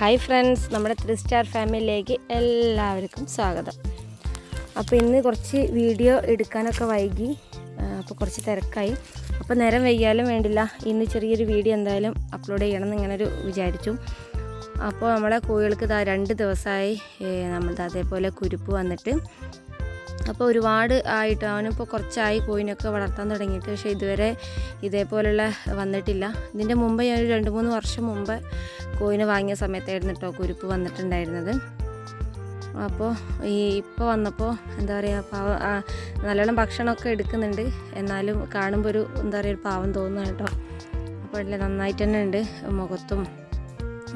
Hi friends നമ്മുടെ three star ഫാമിലിയിലേക്ക് എല്ലാവർക്കും സ്വാഗതം. അപ്പോൾ ഇന്ന് കുറച്ച് വീഡിയോ എടുക്കാനൊക്കെ വൈകി. അപ്പോൾ കുറച്ച് തിരക്കായി. അപ്പോൾ നേരം വൈകിയാലും വേണ്ടില്ല. ഇന്ന് ചെറിയൊരു വീഡിയോ എന്തായാലും അപ്ലോഡ് ചെയ്യണം എന്ന് ഇങ്ങനെ ഒരു വിചാരിച്ചു. അപ്പോൾ നമ്മളെ കോഴികൾക്ക് രണ്ട് ദിവസമായി നമ്മളത് അതേപോലെ കുരുപ്പ് വന്നിട്ട്. അപ്പോൾ ഒരുപാട് ആയിട്ട് അവനിപ്പോൾ കുറച്ചായി കോയിനൊക്കെ വളർത്താൻ തുടങ്ങിയിട്ട് പക്ഷേ ഇതുവരെ ഇതേപോലുള്ള വന്നിട്ടില്ല. ഇതിന്റെ മുമ്പ് ഞാൻ ഒരു രണ്ട് മൂന്ന് വർഷം മുമ്പ് കോയിന് വാങ്ങിയ സമയത്തായിരുന്നു കേട്ടോ കുരുപ്പ് വന്നിട്ടുണ്ടായിരുന്നത്. അപ്പോൾ ഈ ഇപ്പോൾ വന്നപ്പോൾ എന്താ പറയുക പാവ നല്ലോണം ഭക്ഷണമൊക്കെ എടുക്കുന്നുണ്ട്. എന്നാലും കാണുമ്പോൾ ഒരു എന്താ പറയുക ഒരു പാവം തോന്നുന്നു കേട്ടോ. അപ്പോൾ നന്നായിട്ട് തന്നെ ഉണ്ട് മുഖത്തും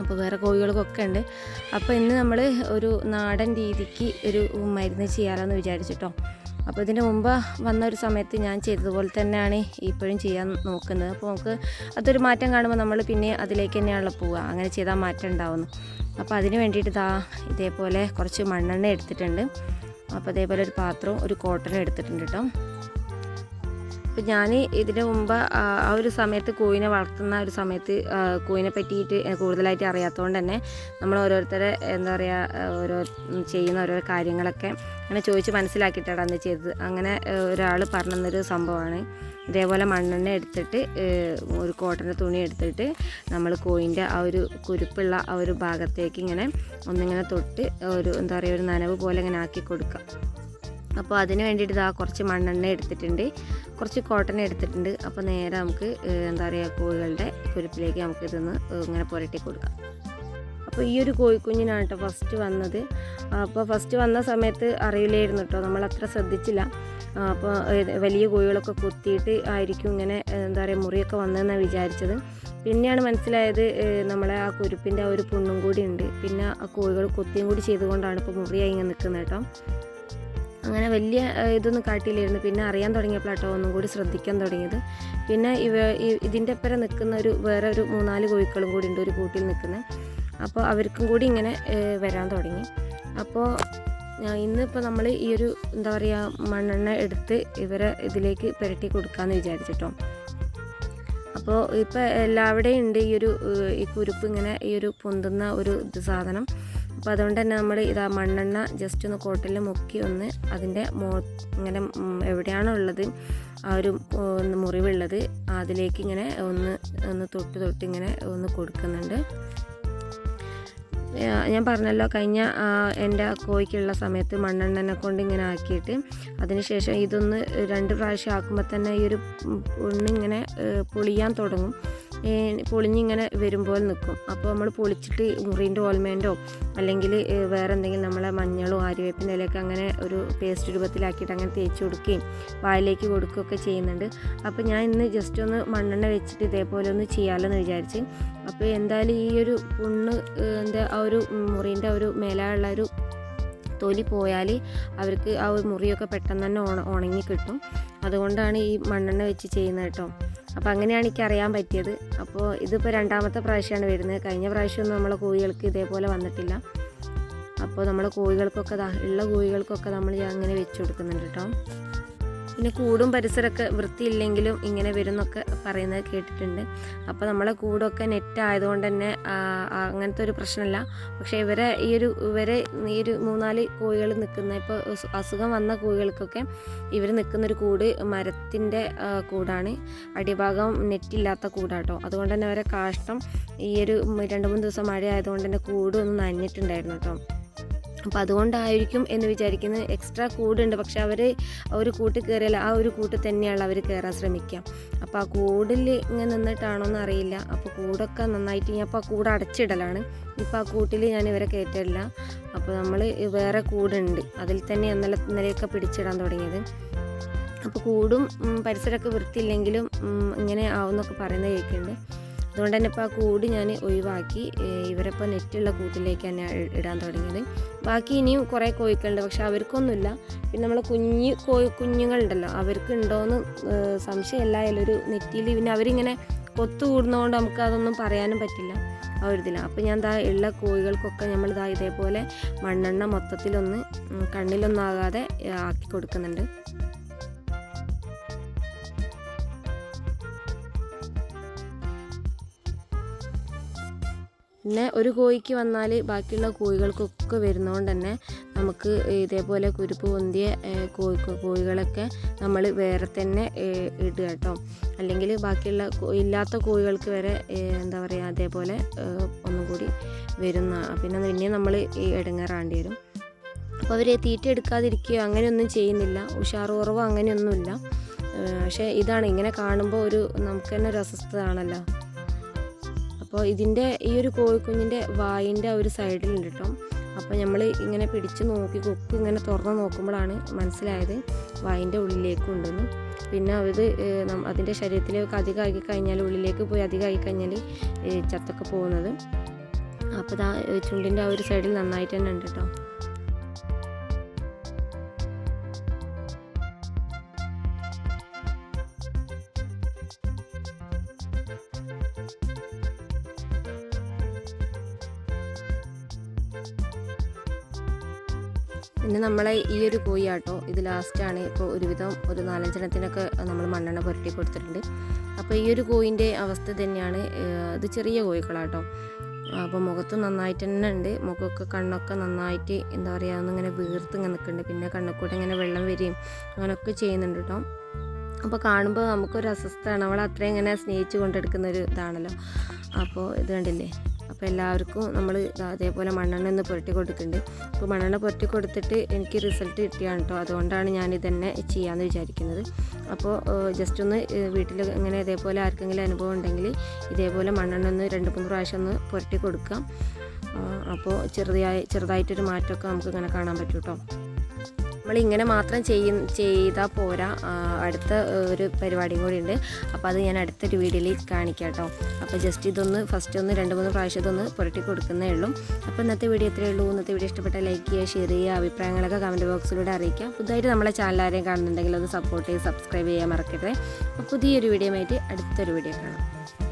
അപ്പോൾ വേറെ കോഴികൾക്കൊക്കെ ഉണ്ട്. അപ്പോൾ ഇന്ന് നമ്മൾ ഒരു നാടൻ രീതിക്ക് ഒരു മരുന്ന് ചെയ്യാമെന്ന് വിചാരിച്ചിട്ടോ. അപ്പോൾ ഇതിന്റെ മുമ്പ് വന്ന ഒരു സമയത്ത് ഞാൻ ചെയ്തതുപോലെ തന്നെയാണ് ഇപ്പോഴും ചെയ്യാൻ നോക്കുന്നത്. അപ്പോൾ നമുക്ക് അതൊരു മാറ്റം കാണുമ്പോൾ നമ്മൾ പിന്നെ അതിലേക്ക് തന്നെയാണല്ലോ പോവുക. അങ്ങനെ ചെയ്താൽ മാറ്റം ഉണ്ടാവുന്നു. അപ്പോൾ അതിന് വേണ്ടിയിട്ട് ദാ ഇതേപോലെ കുറച്ച് മണ്ണെണ്ണ എടുത്തിട്ടുണ്ട്. അപ്പോൾ അതേപോലെ ഒരു പാത്രവും ഒരു കോട്ടനും എടുത്തിട്ടുണ്ട് കേട്ടോ അപ്പോൾ ഞാൻ ഇതിന് മുമ്പ് ആ ഒരു സമയത്ത് കോയിനെ വളർത്തുന്ന ഒരു സമയത്ത് കോയിനെ പറ്റിയിട്ട് കൂടുതലായിട്ട് അറിയാത്തതുകൊണ്ട് തന്നെ നമ്മൾ ഓരോരുത്തരെ എന്താ പറയുക ഓരോ ചെയ്യുന്ന ഓരോ കാര്യങ്ങളൊക്കെ അങ്ങനെ ചോദിച്ച് മനസ്സിലാക്കിയിട്ടാണ് അന്ന് ചെയ്തത്. അങ്ങനെ ഒരാൾ പറഞ്ഞു തന്നൊരു സംഭവമാണ് ഇതേപോലെ മണ്ണെണ്ണ എടുത്തിട്ട് ഒരു കോട്ടന്റെ തുണി എടുത്തിട്ട് നമ്മൾ കോയിന്റെ ആ ഒരു കുരുപ്പുള്ള ആ ഒരു ഭാഗത്തേക്ക് ഇങ്ങനെ ഒന്നിങ്ങനെ തൊട്ട് ഒരു എന്താ പറയുക ഒരു നനവ് പോലെ ഇങ്ങനെ ആക്കി കൊടുക്കുക അപ്പോൾ അതിന് വേണ്ടിയിട്ട് ഇതാ കുറച്ച് മണ്ണെണ്ണ എടുത്തിട്ടുണ്ട്. കുറച്ച് കോട്ടൺ എടുത്തിട്ടുണ്ട്. അപ്പോൾ നേരെ നമുക്ക് എന്താ പറയുക കോഴികളുടെ കുരുപ്പിലേക്ക് നമുക്ക് ഇതൊന്ന് ഇങ്ങനെ പുരട്ടി കൊടുക്കാം. അപ്പോൾ ഈ ഒരു കോഴിക്കുഞ്ഞിനാണ് കേട്ടോ ഫസ്റ്റ് വന്നത്. അപ്പോൾ ഫസ്റ്റ് വന്ന സമയത്ത് അറിയില്ലായിരുന്നു കേട്ടോ. അത്ര ശ്രദ്ധിച്ചില്ല. അപ്പോൾ വലിയ കോഴികളൊക്കെ കുത്തിയിട്ട് ആയിരിക്കും ഇങ്ങനെ എന്താ പറയുക മുറിയൊക്കെ വന്നതെന്നാണ് വിചാരിച്ചത്. പിന്നെയാണ് മനസ്സിലായത് നമ്മളെ ആ കുരുപ്പിന്റെ ആ ഒരു പുണ്ണും കൂടി ഉണ്ട്. പിന്നെ ആ കോഴികൾ കൊത്തിയും കൂടി ചെയ്തുകൊണ്ടാണ് ഇപ്പോൾ മുറിയായി ഇങ്ങനെ നിൽക്കുന്നത് കേട്ടോ. അങ്ങനെ വലിയ ഇതൊന്നും കാട്ടിയില്ലായിരുന്നു. പിന്നെ അറിയാൻ തുടങ്ങിയപ്പോഴാട്ടോ ഒന്നും കൂടി ശ്രദ്ധിക്കാൻ തുടങ്ങിയത്. പിന്നെ ഇവ ഇതിന്റെ ഒപ്പം നിൽക്കുന്ന ഒരു വേറെ ഒരു മൂന്നാൽ കോഴിക്കളും കൂടി ഉണ്ട് ഒരു കൂട്ടിൽ നിൽക്കുന്നത് അപ്പോൾ അവർക്കും കൂടി ഇങ്ങനെ വരാൻ തുടങ്ങി. അപ്പോൾ ഇന്നിപ്പോൾ നമ്മൾ ഈ ഒരു എന്താ പറയുക മണ്ണെണ്ണ എടുത്ത് ഇവരെ ഇതിലേക്ക് പുരട്ടി കൊടുക്കാമെന്ന് വിചാരിച്ചിട്ടോ. അപ്പോൾ ഇപ്പോൾ എല്ലാവിടെയും ഉണ്ട് ഈ ഒരു ഈ കുരുപ്പ് ഇങ്ങനെ ഈ ഒരു പൊന്തുന്ന ഒരു സാധനം. അപ്പോൾ അതുകൊണ്ട് തന്നെ നമ്മൾ ഇതാ മണ്ണെണ്ണ ജസ്റ്റ് ഒന്ന് കോട്ടലിൽ മുക്കി ഒന്ന് അതിന്റെ മോ ഇങ്ങനെ എവിടെയാണോ ഉള്ളത് ആ ഒരു മുറിവുള്ളത് അതിലേക്ക് ഇങ്ങനെ ഒന്ന് ഒന്ന് തൊട്ട് തൊട്ട് ഇങ്ങനെ ഒന്ന് കൊടുക്കുന്നുണ്ട്. ഞാൻ പറഞ്ഞല്ലോ കഴിഞ്ഞ എന്റെ കോഴിക്കുള്ള സമയത്ത് മണ്ണെണ്ണനെ കൊണ്ട് ഇങ്ങനെ ആക്കിയിട്ട് അതിനുശേഷം ഇതൊന്ന് രണ്ട് പ്രാവശ്യം ആക്കുമ്പോൾ തന്നെ ഈ ഒരു ഉണ്ണിങ്ങനെ പൊളിയാൻ തുടങ്ങും. പൊളിഞ്ഞിങ്ങനെ വരുമ്പോൾ നിൽക്കും. അപ്പോൾ നമ്മൾ പൊളിച്ചിട്ട് മുറീന്റെ ഓൽമേന്റോ അല്ലെങ്കിൽ വേറെ എന്തെങ്കിലും നമ്മളെ മഞ്ഞളോ ആര്യവേപ്പിന്റെ ഇലയൊക്കെ അങ്ങനെ ഒരു പേസ്റ്റ് രൂപത്തിലാക്കിയിട്ട് അങ്ങനെ തേച്ച് കൊടുക്കുകയും വായിലേക്ക് കൊടുക്കുകയൊക്കെ ചെയ്യുന്നുണ്ട്. അപ്പോൾ ഞാൻ ഇന്ന് ജസ്റ്റ് ഒന്ന് മണ്ണെണ്ണ വെച്ചിട്ട് ഇതേപോലെ ഒന്ന് ചെയ്യാമല്ലോ വിചാരിച്ച്. അപ്പോൾ എന്തായാലും ഈ ഒരു പുണ്ണ് എന്താ ആ ഒരു മുറീന്റെ ഒരു മേലായുള്ള ഒരു തൊലി പോയാൽ അവർക്ക് ആ ഒരു മുറിയൊക്കെ പെട്ടെന്ന് തന്നെ ഉണങ്ങി കിട്ടും. അതുകൊണ്ടാണ് ഈ മണ്ണെണ്ണ വെച്ച് ചെയ്യുന്നത് കേട്ടോ. അപ്പോൾ അങ്ങനെയാണ് എനിക്ക് അറിയാൻ പറ്റിയത്. അപ്പോൾ ഇതിപ്പോൾ രണ്ടാമത്തെ പ്രാവശ്യമാണ് വരുന്നത്. കഴിഞ്ഞ പ്രാവശ്യമൊന്നും നമ്മളെ കോഴികൾക്ക് ഇതേപോലെ വന്നിട്ടില്ല. അപ്പോൾ നമ്മളെ കോഴികൾക്കൊക്കെ ഉള്ള കോഴികൾക്കൊക്കെ നമ്മൾ അങ്ങനെ വെച്ച് കൊടുക്കുന്നുണ്ട് കേട്ടോ. പിന്നെ കൂടും പരിസരമൊക്കെ വൃത്തിയില്ലെങ്കിലും ഇങ്ങനെ വരുന്നൊക്കെ പറയുന്നത് കേട്ടിട്ടുണ്ട്. അപ്പോൾ നമ്മളെ കൂടൊക്കെ നെറ്റ് ആയതുകൊണ്ട് തന്നെ അങ്ങനത്തെ ഒരു പ്രശ്നമില്ല. പക്ഷേ ഇവരെ ഈ ഒരു ഇവരെ ഈ ഒരു മൂന്നാൽ കോഴികൾ നിൽക്കുന്ന ഇപ്പോൾ അസുഖം വന്ന കോഴികൾക്കൊക്കെ ഇവർ നിൽക്കുന്നൊരു കൂട് മരത്തിന്റെ കൂടാണ്. അടിഭാഗം നെറ്റില്ലാത്ത കൂടാട്ടോ. അതുകൊണ്ട് തന്നെ അവരെ കാഷ്ടം ഈ ഒരു രണ്ട് മൂന്ന് ദിവസം മഴ ആയതുകൊണ്ട് തന്നെ കൂട് ഒന്ന് നനഞ്ഞിട്ടുണ്ടായിരുന്നു കേട്ടോ. അപ്പോൾ അതുകൊണ്ടായിരിക്കും എന്ന് വിചാരിക്കുന്നത് എക്സ്ട്രാ കൂടുണ്ട്. പക്ഷെ അവർ ഒരു കൂട്ടിൽ കയറിയാൽ ആ ഒരു കൂട്ട് തന്നെയാണ് അവർ കയറാൻ ശ്രമിക്കുക. അപ്പോൾ ആ കൂടിൽ ഇങ്ങനെ നിന്നിട്ടാണോ എന്ന് അറിയില്ല. അപ്പോൾ കൂടൊക്കെ നന്നായിട്ട് ഞാൻ അപ്പോൾ ആ കൂട് അടച്ചിടലാണ്. ഇപ്പോൾ ആ കൂട്ടിൽ ഞാൻ ഇവരെ കയറ്റില്ല അപ്പോൾ നമ്മൾ വേറെ കൂടുണ്ട്. അതിൽ തന്നെ ഇന്നലെ ഇന്നലെയൊക്കെ പിടിച്ചിടാൻ തുടങ്ങിയത്. അപ്പോൾ കൂടും പരിസരമൊക്കെ വൃത്തിയില്ലെങ്കിലും ഇങ്ങനെ ആവുമെന്നൊക്കെ പറയുന്നത് കേൾക്കുന്നുണ്ട്. അതുകൊണ്ട് തന്നെ ഇപ്പോൾ ആ കൂട് ഞാൻ ഒഴിവാക്കി. ഇവരിപ്പോൾ നെറ്റുള്ള കൂട്ടിലേക്ക് തന്നെ ഇടാൻ തുടങ്ങിയത്. ബാക്കി ഇനിയും കുറേ കോഴിക്കളുണ്ട്. പക്ഷെ അവർക്കൊന്നുമില്ല. പിന്നെ നമ്മൾ കുഞ്ഞ് കോഴി കുഞ്ഞുങ്ങളുണ്ടല്ലോ. അവർക്ക് ഉണ്ടോയെന്ന് സംശയമല്ല. അതിലൊരു നെറ്റിയിൽ പിന്നെ അവരിങ്ങനെ കൊത്തു കൂടുന്നതുകൊണ്ട് നമുക്ക് അതൊന്നും പറയാനും പറ്റില്ല. ആ ഒരു ഇതിലാണ്. അപ്പോൾ ഞാൻ ദാ ഉള്ള കോഴികൾക്കൊക്കെ നമ്മൾ ദാ ഇതേപോലെ മണ്ണെണ്ണ മൊത്തത്തിലൊന്ന് കണ്ണിലൊന്നാകാതെ ആക്കി കൊടുക്കുന്നുണ്ട്. പിന്നെ ഒരു കോഴിക്ക് വന്നാൽ ബാക്കിയുള്ള കോഴികൾക്കൊക്കെ വരുന്നതുകൊണ്ട് തന്നെ നമുക്ക് ഇതേപോലെ കുരുപ്പ് പൊന്തിയ കോഴി കോഴികളൊക്കെ നമ്മൾ വേറെ തന്നെ ഇടുക കേട്ടോ. അല്ലെങ്കിൽ ബാക്കിയുള്ള ഇല്ലാത്ത കോഴികൾക്ക് വരെ എന്താ പറയുക അതേപോലെ ഒന്നും കൂടി വരുന്ന പിന്നെ പിന്നെ നമ്മൾ ഈ ഇടങ്ങേറാണ്ടി വരും. അപ്പോൾ അവർ തീറ്റ എടുക്കാതിരിക്കുകയോ അങ്ങനെയൊന്നും ചെയ്യുന്നില്ല. ഉഷാറുറവോ അങ്ങനെയൊന്നുമില്ല. പക്ഷേ ഇതാണ് ഇങ്ങനെ കാണുമ്പോൾ ഒരു നമുക്ക് തന്നെ ഒരു അസ്വസ്ഥതയാണല്ലോ. അപ്പോൾ ഇതിന്റെ ഈ ഒരു കോഴിക്കുഞ്ഞിന്റെ വായിന്റെ ആ ഒരു സൈഡിലുണ്ട് കേട്ടോ. അപ്പോൾ നമ്മൾ ഇങ്ങനെ പിടിച്ച് നോക്കി കൊക്ക് ഇങ്ങനെ തുറന്ന് നോക്കുമ്പോഴാണ് മനസ്സിലായത് വായിന്റെ ഉള്ളിലേക്ക് ഉണ്ടെന്ന് പിന്നെ അത് അതിന്റെ ശരീരത്തിലേക്ക് അധികമാക്കി കഴിഞ്ഞാൽ ഉള്ളിലേക്ക് പോയി അധികമായി കഴിഞ്ഞാൽ ചത്തൊക്കെ പോകുന്നത്. അപ്പോൾ ഇതാ ചുണ്ടിന്റെ ആ ഒരു സൈഡിൽ നന്നായിട്ട് തന്നെ ഉണ്ട് കേട്ടോ. പിന്നെ നമ്മളെ ഈ ഒരു കോഴി ആട്ടോ ഇത് ലാസ്റ്റാണ് ഇപ്പോൾ ഒരുവിധം ഒരു നാലഞ്ചെണ്ണത്തിനൊക്കെ നമ്മൾ മണ്ണെണ്ണ പുരട്ടി കൊടുത്തിട്ടുണ്ട്. അപ്പോൾ ഈ ഒരു കോഴിന്റെ അവസ്ഥ തന്നെയാണ് ഇത് ചെറിയ കോഴികളാട്ടോ അപ്പോൾ മുഖത്ത് നന്നായിട്ട് തന്നെ ഉണ്ട്. മുഖമൊക്കെ കണ്ണൊക്കെ നന്നായിട്ട് എന്താ പറയുക ഒന്നിങ്ങനെ വീർത്ത് ഇങ്ങനെ നിൽക്കുന്നുണ്ട് പിന്നെ കണ്ണക്കൂടെ ഇങ്ങനെ വെള്ളം വരികയും അങ്ങനെയൊക്കെ ചെയ്യുന്നുണ്ട് കേട്ടോ അപ്പോൾ കാണുമ്പോൾ നമുക്കൊരു അസ്വസ്ഥമാണ് അവൾ അത്രയും ഇങ്ങനെ സ്നേഹിച്ച് കൊണ്ടെടുക്കുന്ന ഒരു ഇതാണല്ലോ. അപ്പോൾ ഇത് കണ്ടില്ലേ? അപ്പോൾ എല്ലാവർക്കും നമ്മൾ അതേപോലെ മണ്ണെണ്ണ ഒന്ന് പുരട്ടി കൊടുക്കുന്നുണ്ട് അപ്പോൾ മണ്ണെണ്ണ പുരട്ടി കൊടുത്തിട്ട് എനിക്ക് റിസൾട്ട് കിട്ടിയാണ് കേട്ടോ. അതുകൊണ്ടാണ് ഞാൻ ഇതന്നെ ചെയ്യാമെന്ന് വിചാരിക്കുന്നത്. അപ്പോൾ ജസ്റ്റ് ഒന്ന് വീട്ടിൽ ഇങ്ങനെ ഇതേപോലെ ആർക്കെങ്കിലും അനുഭവം ഉണ്ടെങ്കിൽ ഇതേപോലെ മണ്ണെണ്ണ ഒന്ന് രണ്ട് മൂന്ന് പ്രാവശ്യം ഒന്ന് പുരട്ടി കൊടുക്കാം. അപ്പോൾ ചെറുതായി ചെറുതായിട്ടൊരു മാറ്റമൊക്കെ നമുക്ക് ഇങ്ങനെ കാണാൻ പറ്റും കേട്ടോ. നമ്മൾ ഇങ്ങനെ മാത്രം ചെയ്യ ചെയ്താൽ പോരാ. അടുത്ത ഒരു പരിപാടിയും കൂടി ഉണ്ട് അപ്പോൾ അത് ഞാൻ അടുത്തൊരു വീഡിയോയിൽ കാണിക്കാം കേട്ടോ. അപ്പോൾ ജസ്റ്റ് ഇതൊന്ന് ഫസ്റ്റ് ഒന്ന് രണ്ട് മൂന്ന് പ്രാവശ്യം ഇതൊന്ന് പുരട്ടി കൊടുക്കുന്നേ ഉള്ളൂ. അപ്പോൾ ഇന്നത്തെ വീഡിയോ ഇത്രയേ ഉള്ളൂ. ഇന്നത്തെ വീഡിയോ ഇഷ്ടപ്പെട്ട ലൈക്ക് ചെയ്യുക ഷെയർ ചെയ്യുക അഭിപ്രായങ്ങളൊക്കെ കമന്റ് ബോക്സിലൂടെ അറിയിക്കുക. പുതുതായിട്ട് നമ്മളെ ചാനൽ ആരെയും കാണുന്നുണ്ടെങ്കിൽ ഒന്ന് സപ്പോർട്ട് ചെയ്ത് സബ്സ്ക്രൈബ് ചെയ്യാൻ മറക്കരുത്. അപ്പോൾ പുതിയൊരു വീഡിയോ ആയിട്ട് അടുത്തൊരു വീഡിയോ കാണാം.